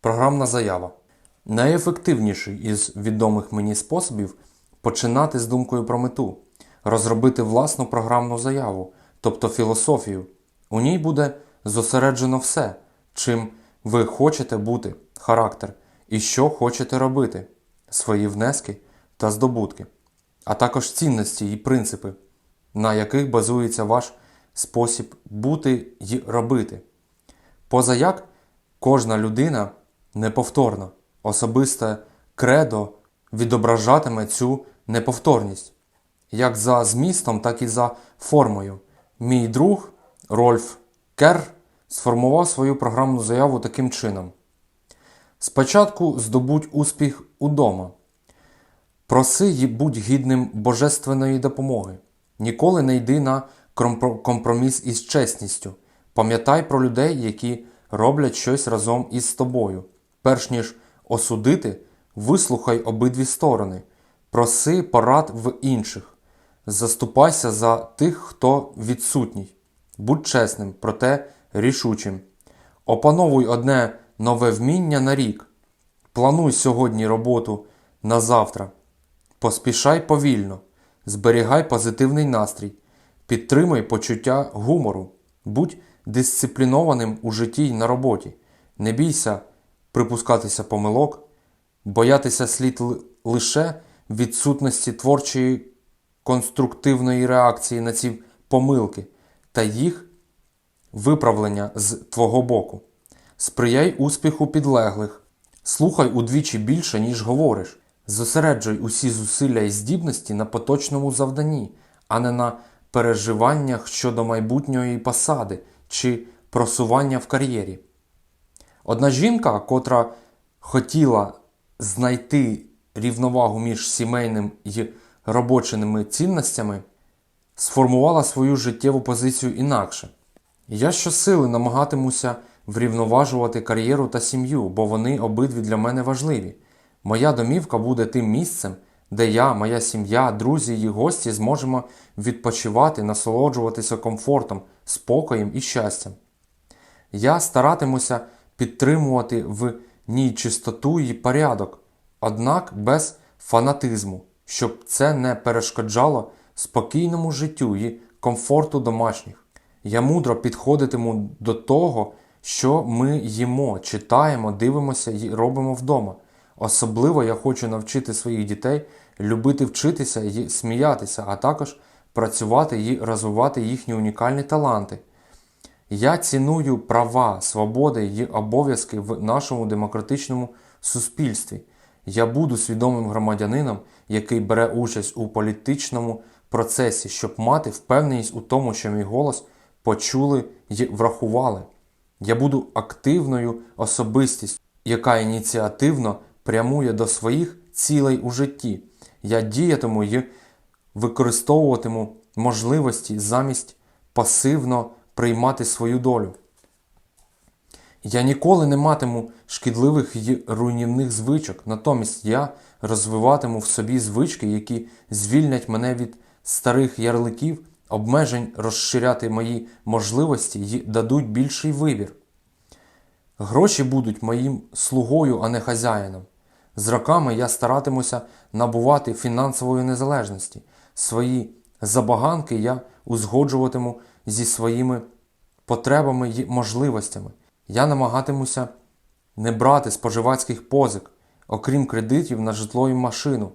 Програмна заява. Найефективніший із відомих мені способів починати з думкою про мету, розробити власну програмну заяву, тобто філософію. У ній буде зосереджено все, чим ви хочете бути, характер, і що хочете робити, свої внески та здобутки, а також цінності і принципи, на яких базується ваш спосіб бути і робити. Позаяк кожна людина неповторна, особисте кредо відображатиме цю неповторність, як за змістом, так і за формою. Мій друг Рольф Керр сформував свою програмну заяву таким чином: спочатку здобудь успіх удома. Проси й будь гідним божественної допомоги. Ніколи не йди на компроміс із чесністю. Пам'ятай про людей, які роблять щось разом із тобою. Перш ніж осудити, вислухай обидві сторони. Проси порад в інших. Заступайся за тих, хто відсутній. Будь чесним, проте рішучим. Опановуй одне нове вміння на рік. Плануй сьогодні роботу на завтра. Поспішай повільно, зберігай позитивний настрій, підтримуй почуття гумору, будь дисциплінованим у житті й на роботі. Не бійся припускатися помилок, боятися слід ли- лише відсутності творчої конструктивної реакції на ці помилки та їх виправлення з твого боку. Сприяй успіху підлеглих, слухай удвічі більше, ніж говориш. Зосереджуй усі зусилля і здібності на поточному завданні, а не на переживаннях щодо майбутньої посади чи просування в кар'єрі. Одна жінка, котра хотіла знайти рівновагу між сімейним і робочими цінностями, сформувала свою життєву позицію інакше. Я щосили намагатимуся врівноважувати кар'єру та сім'ю, бо вони обидві для мене важливі. Моя домівка буде тим місцем, де я, моя сім'я, друзі і гості зможемо відпочивати, насолоджуватися комфортом, спокоєм і щастям. Я старатимуся підтримувати в ній чистоту і порядок, однак без фанатизму, щоб це не перешкоджало спокійному життю і комфорту домашніх. Я мудро підходитиму до того, що ми їмо, читаємо, дивимося і робимо вдома. Особливо я хочу навчити своїх дітей любити вчитися і сміятися, а також працювати і розвивати їхні унікальні таланти. Я ціную права, свободи і обов'язки в нашому демократичному суспільстві. Я буду свідомим громадянином, який бере участь у політичному процесі, щоб мати впевненість у тому, що мій голос почули і врахували. Я буду активною особистістю, яка ініціативно прямує до своїх цілей у житті. Я діятиму і використовуватиму можливості замість пасивно приймати свою долю. Я ніколи не матиму шкідливих й руйнівних звичок, натомість я розвиватиму в собі звички, які звільнять мене від старих ярликів, обмежень розширяти мої можливості і дадуть більший вибір. Гроші будуть моїм слугою, а не хазяїном. З роками я старатимуся набувати фінансової незалежності. Свої забаганки я узгоджуватиму зі своїми потребами і можливостями. Я намагатимуся не брати споживацьких позик, окрім кредитів на житло і машину.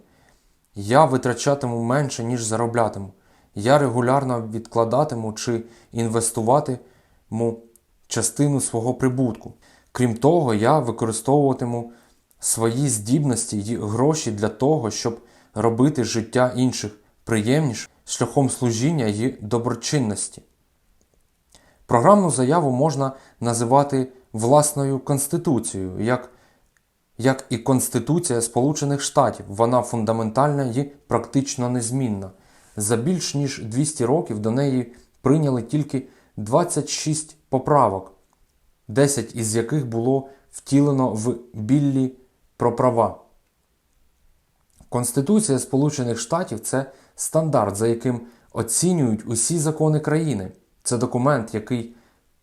Я витрачатиму менше, ніж зароблятиму. Я регулярно відкладатиму чи інвестуватиму частину свого прибутку. Крім того, я використовуватиму свої здібності й гроші для того, щоб робити життя інших приємніше шляхом служіння й доброчинності. Програмну заяву можна називати власною конституцією, як, як і Конституція Сполучених Штатів. Вона фундаментальна і практично незмінна. За більш ніж 200 років до неї прийняли тільки 26 поправок, 10 із яких було втілено в Біллі про права. Конституція Сполучених Штатів це стандарт, за яким оцінюють усі закони країни. Це документ, який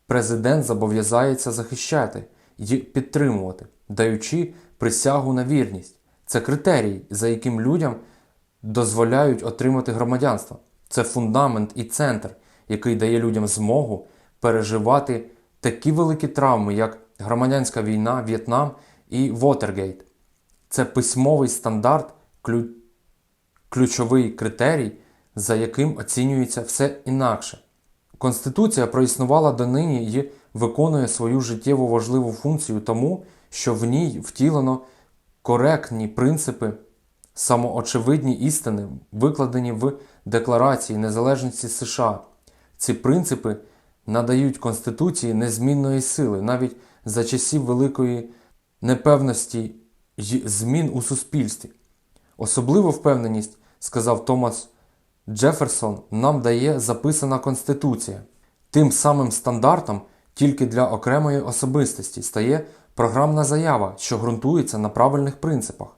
президент зобов'язається захищати. і підтримувати, даючи присягу на вірність. Це критерій, за яким людям дозволяють отримати громадянство. Це фундамент і центр, який дає людям змогу переживати такі великі травми, як громадянська війна, В'єтнам і Вотергейт. Це письмовий стандарт, ключ ключовий критерій, за яким оцінюється все інакше. Конституція проіснувала донині і виконує свою життєво важливу функцію тому, що в ній втілено коректні принципи, самоочевидні істини, викладені в Декларації незалежності США. Ці принципи надають Конституції незмінної сили навіть за часів великої непевності й змін у суспільстві. Особливу впевненість, сказав Томас Джеферсон, нам дає записана Конституція. Тим самим стандартом тільки для окремої особистості стає програмна заява, що ґрунтується на правильних принципах.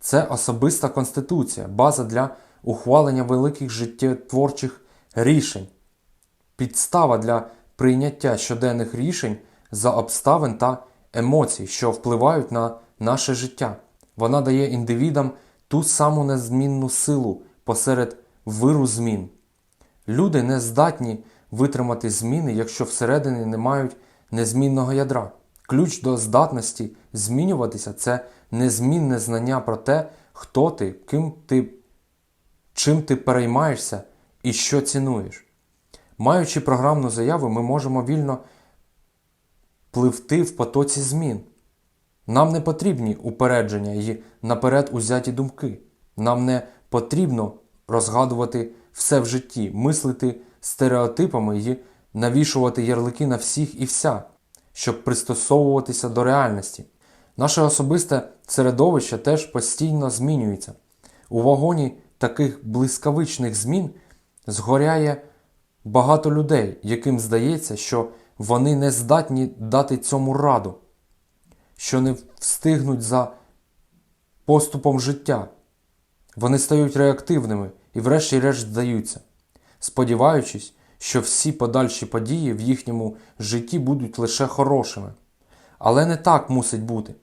Це особиста конституція, база для ухвалення великих життєтворчих рішень, підстава для прийняття щоденних рішень за обставин та емоцій, що впливають на наше життя. Вона дає індивідам ту саму незмінну силу посеред виру змін. Люди не здатні витримати зміни, якщо всередині не мають незмінного ядра. Ключ до здатності змінюватися це незмінне знання про те, хто ти, ким ти, чим ти переймаєшся і що цінуєш. Маючи програмну заяву, ми можемо вільно пливти в потоці змін. Нам не потрібні упередження і наперед узяті думки. Нам не потрібно розгадувати все в житті, мислити стереотипами і навішувати ярлики на всіх і вся, щоб пристосовуватися до реальності. Наше особисте середовище теж постійно змінюється. У вагоні таких блискавичних змін згоряє багато людей, яким здається, що вони не здатні дати цьому раду, що не встигнуть за поступом життя. Вони стають реактивними і врешті-решт здаються, сподіваючись, що всі подальші події в їхньому житті будуть лише хорошими. Але не так мусить бути.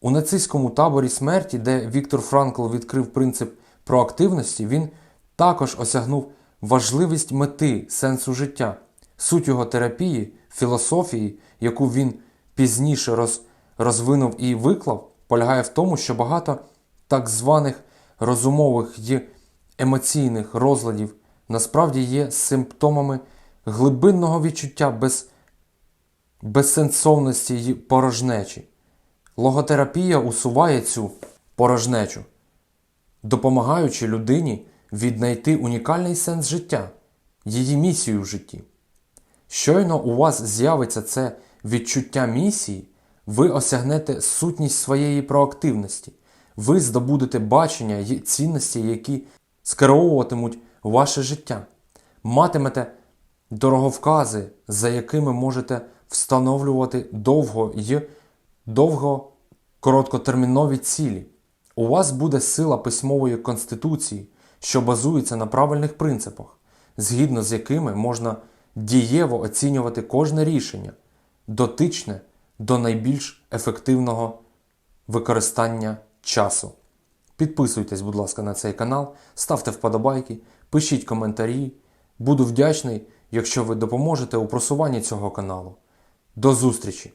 У нацистському таборі смерті, де Віктор Франкл відкрив принцип проактивності, він також осягнув важливість мети сенсу життя, суть його терапії, філософії, яку він пізніше роз, розвинув і виклав, полягає в тому, що багато так званих розумових й емоційних розладів насправді є симптомами глибинного відчуття без, безсенсовності й порожнечі. Логотерапія усуває цю порожнечу, допомагаючи людині віднайти унікальний сенс життя, її місію в житті. Щойно у вас з'явиться це відчуття місії, ви осягнете сутність своєї проактивності, ви здобудете бачення й цінності, які скеровуватимуть ваше життя, матимете дороговкази, за якими можете встановлювати довго й довго короткотермінові цілі. У вас буде сила письмової конституції, що базується на правильних принципах, згідно з якими можна дієво оцінювати кожне рішення, дотичне до найбільш ефективного використання часу. Підписуйтесь, будь ласка, на цей канал, ставте вподобайки, пишіть коментарі. Буду вдячний, якщо ви допоможете у просуванні цього каналу. До зустрічі!